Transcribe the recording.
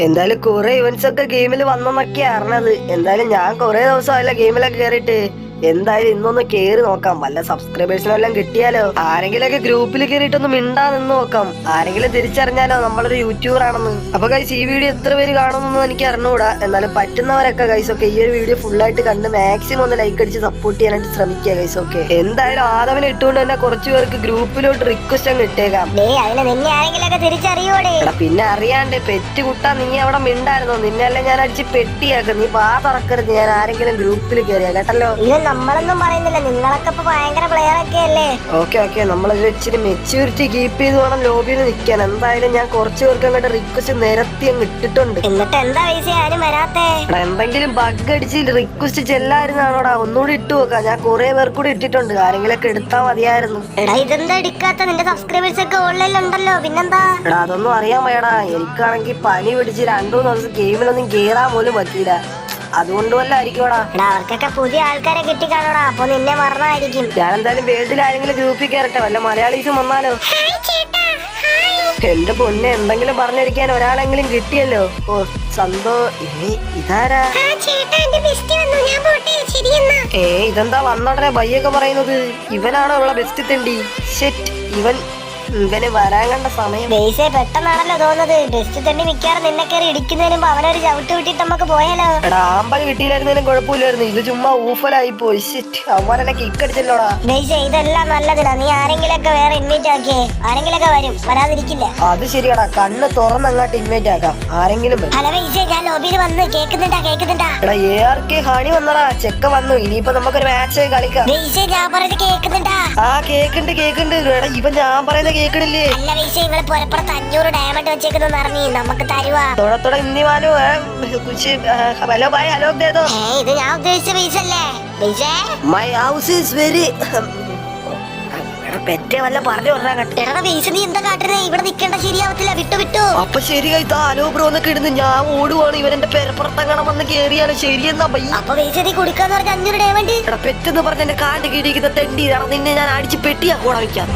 എന്തായാലും കുറെ ഇവന്റ്സ് ഒക്കെ ഗെയിമിൽ വന്നൊക്കെ അറിഞ്ഞത് എന്തായാലും ഞാൻ കുറെ ദിവസമായില്ല ഗെയിമിലൊക്കെ കേറിയിട്ട്. എന്തായാലും ഇന്നൊന്ന് കേറി നോക്കാം. വല്ല സബ്സ്ക്രൈബേഴ്സിനും എല്ലാം കിട്ടിയാലോ? ആരെങ്കിലൊക്കെ ഗ്രൂപ്പിൽ കയറിയിട്ടൊന്ന് മിണ്ടാ നിന്ന് നോക്കാം. ആരെങ്കിലും തിരിച്ചറിഞ്ഞാലോ? നമ്മളൊരു യൂട്യൂബർ ആണെന്ന്. അപ്പൊ ഗൈസ് ഈ വീഡിയോ എത്ര പേര് കാണുമെന്നൊന്നും എനിക്ക് അറിഞ്ഞുകൂടാ. എന്നാലും പറ്റുന്നവരൊക്കെ ഗൈസ് ഒക്കെ ഈ ഒരു വീഡിയോ ഫുൾ ആയിട്ട് കണ്ട് മാക്സിമം ഒന്ന് ലൈക്ക് അടിച്ച് സപ്പോർട്ട് ചെയ്യാനായിട്ട് ശ്രമിക്കുക ഗൈസ് ഓക്കെ എന്തായാലും ആദവിനെ ഇട്ടുകൊണ്ട് തന്നെ കുറച്ചു പേർക്ക് ഗ്രൂപ്പിലോട്ട് റിക്വസ്റ്റ് അങ്ങ് ഇട്ടേക്കാം. പിന്നെ അറിയാണ്ട് പെറ്റ് കുട്ടാ നീ അവിടെ മിണ്ടായിരുന്നോ? നിന്നെല്ലാം ഞാൻ അടിച്ച് പെട്ടിയാക്കും. നീ പാ തുറക്കരുത്. ഞാൻ ആരെങ്കിലും ഗ്രൂപ്പിൽ കയറിയാ കേട്ടല്ലോ? നമ്മളൊന്നും പറയുന്നില്ല. നിങ്ങളൊക്കെ ഇപ്പൊ ഭയങ്കര പ്ലെയർ ഒക്കെ അല്ലേ? ഓക്കെ ഓക്കെ നമ്മൾ ഇച്ചിരി മെച്യൂരിറ്റി കീപ്പ് ചെയ്ത് വേണം ലോബിയിൽ നിൽക്കാൻ. എന്തായാലും ഞാൻ കുറച്ച് പേർക്ക് അങ്ങോട്ട് റിക്വസ്റ്റ് നിരത്തി അങ്ങ് ഇട്ടിട്ടുണ്ട്. എന്നിട്ട് എന്താ പൈസ ആരും വരാത്തേ? എടാ എന്തെങ്കിലും ബഗ് അടിച്ച് റിക്വസ്റ്റ് ചെല്ലായിരുന്നാണോടാ. ഒന്നുകൂടി ഇട്ട് നോക്കാം. ഞാൻ കുറെ പേർ കൂടി ഇട്ടിട്ടുണ്ട്. ആരെങ്കിലൊക്കെ എടുത്താൽ മതിയായിരുന്നു. എടാ ഇതെന്താ എടുക്കാത്ത? നിന്റെ സബ്സ്ക്രൈബേഴ്സ് ഒക്കെ ഓൺലൈനിൽ ഉണ്ടല്ലോ. പിന്നെന്താ? എടാ അതൊന്നും അറിയാൻ വയ്യടാ. എനിക്കാണെങ്കിൽ പനി പിടിച്ച് രണ്ടു മൂന്ന് ദിവസം ഗെയിമിലൊന്നും കേറാൻ പോലും പറ്റിയില്ല. അതുകൊണ്ട് വല്ല ആയിരിക്കുവാടാ എടാ അവർക്കൊക്കെ പുതിയ ആൾക്കാരെ കിട്ടിക്കാണോടാ. അപ്പൊ നിന്നെ മറന്നായിരിക്കും ഞാൻ എന്തായാലും വീട്ടിൽ ആരെങ്കിലും ഗ്രൂപ്പിൽ കയറട്ടെ. വല്ല മലയാളീസും വന്നാലോ? എന്റെ പൊന്നെ എന്തെങ്കിലും പറഞ്ഞിരിക്കാൻ ഒരാളെങ്കിലും കിട്ടിയല്ലോ. ഓ സന്തോ ഇനി ഇതാരാ? ഏ ഇതെന്താ വന്നോടനെ ബയ്യൊക്കെ പറയുന്നത്? ഇവനാണോ ഉള്ള ബെസ്റ്റ് തണ്ടി? ഷെറ്റ് ഇവൻ ഇവന് വരാൻ കണ്ട സമയം. ബേസേ പെട്ടെന്നാണല്ലോ തോന്നുന്നത്. ബെസ്റ്റ് തന്നെ മിക്കാറും നിന്നെ കയറി ഇടിക്കുന്നതിന് മുമ്പ് അവനൊരു ചവിട്ട് വിട്ടിട്ട് നമുക്ക് പോയാലോ? എടാ ആമ്പൽ കിട്ടിയില്ലായിരുന്നതിനും കുഴപ്പമില്ലായിരുന്നു. ഇത് ചുമ്മാ ഊഫലായി പോയി കിക്ക് അടിച്ചല്ലോടാ. ബേസേ ഇതെല്ലാം നല്ലതിടാ. നീ ആരെങ്കിലൊക്കെ വേറെ ഇൻവൈറ്റ് ആക്കിയേ. ആരെങ്കിലൊക്കെ വരും. വരാതിരിക്കില്ല. അത് ശരിയാടാ. കണ്ണ് തുറന്നങ്ങാട്ട് ഇൻവൈറ്റ് ആക്കാം. ആരെങ്കിലും വരും. ഹലോ ബേസേ ഞാൻ ലോബിയിൽ വന്ന് കേക്കുന്നുണ്ടാ കേക്കുന്നുണ്ടാ എടാ എ ആർ കെ ഹണി വന്നടാ. ചെക്ക വന്നു. ഇനിയിപ്പോ നമുക്കൊരു മാച്ച് കളിക്കാം. ബേസേ ഞാൻ പറഞ്ഞത് കേൾക്കുന്നുണ്ടാ? ആ കേക്കുണ്ട് കേക്കുണ്ട്. എടാ ഇവൻ ഞാൻ പറയുന്ന കേക്കണില്ലേ? അല്ല ബേസേ നിങ്ങൾ പുറപ്പുറത്ത് അഞ്ഞൂറ് ഡയമണ്ട് വെച്ചേക്കുന്നു പറഞ്ഞു നമുക്ക് തരുവാ. തൊട തൊട ഇന്നി മാനു കുച്ച് ഹലോ ബായ് ഹലോ ഇത് ഞാൻ ഉദ്ദേശിച്ച പൈസ അല്ലേ? മൈ ഹൗസ് ഈസ് വെരി പെറ്റേ വല്ല പറഞ്ഞു പറഞ്ഞാ കേട്ടെ. എടാ ബേസ് നീ എന്താ കാട്ടുന്നത് ഇവിടെ നിൽക്കേണ്ട ശരിയാവത്തില്ല. വിട്ടു വിട്ടു. അപ്പൊ ശരി ഇതാ ഹലോ ബ്രോ എന്നൊക്കെ ഇടുന്നു ഞാൻ ഓടുവാണ്. ഇവൻ എന്റെ പെരപ്പുറത്തങ്ങനെ വന്ന് കേറിയാണ്. ശരിയെന്നാ ബൈ അപ്പൊ ബേസ് നീ കൊടുക്കാന്ന് പറഞ്ഞ അഞ്ഞൂറ് ഡയമണ്ട് എടാ പെറ്റെന്ന് പറഞ്ഞ എന്റെ കാണ്ട് കീടിക്കുന്ന തെണ്ടി എടാ നിന്നെ ഞാൻ അടിച്ച് പെട്ടിയാ. കൂടെ വയ്ക്കാം.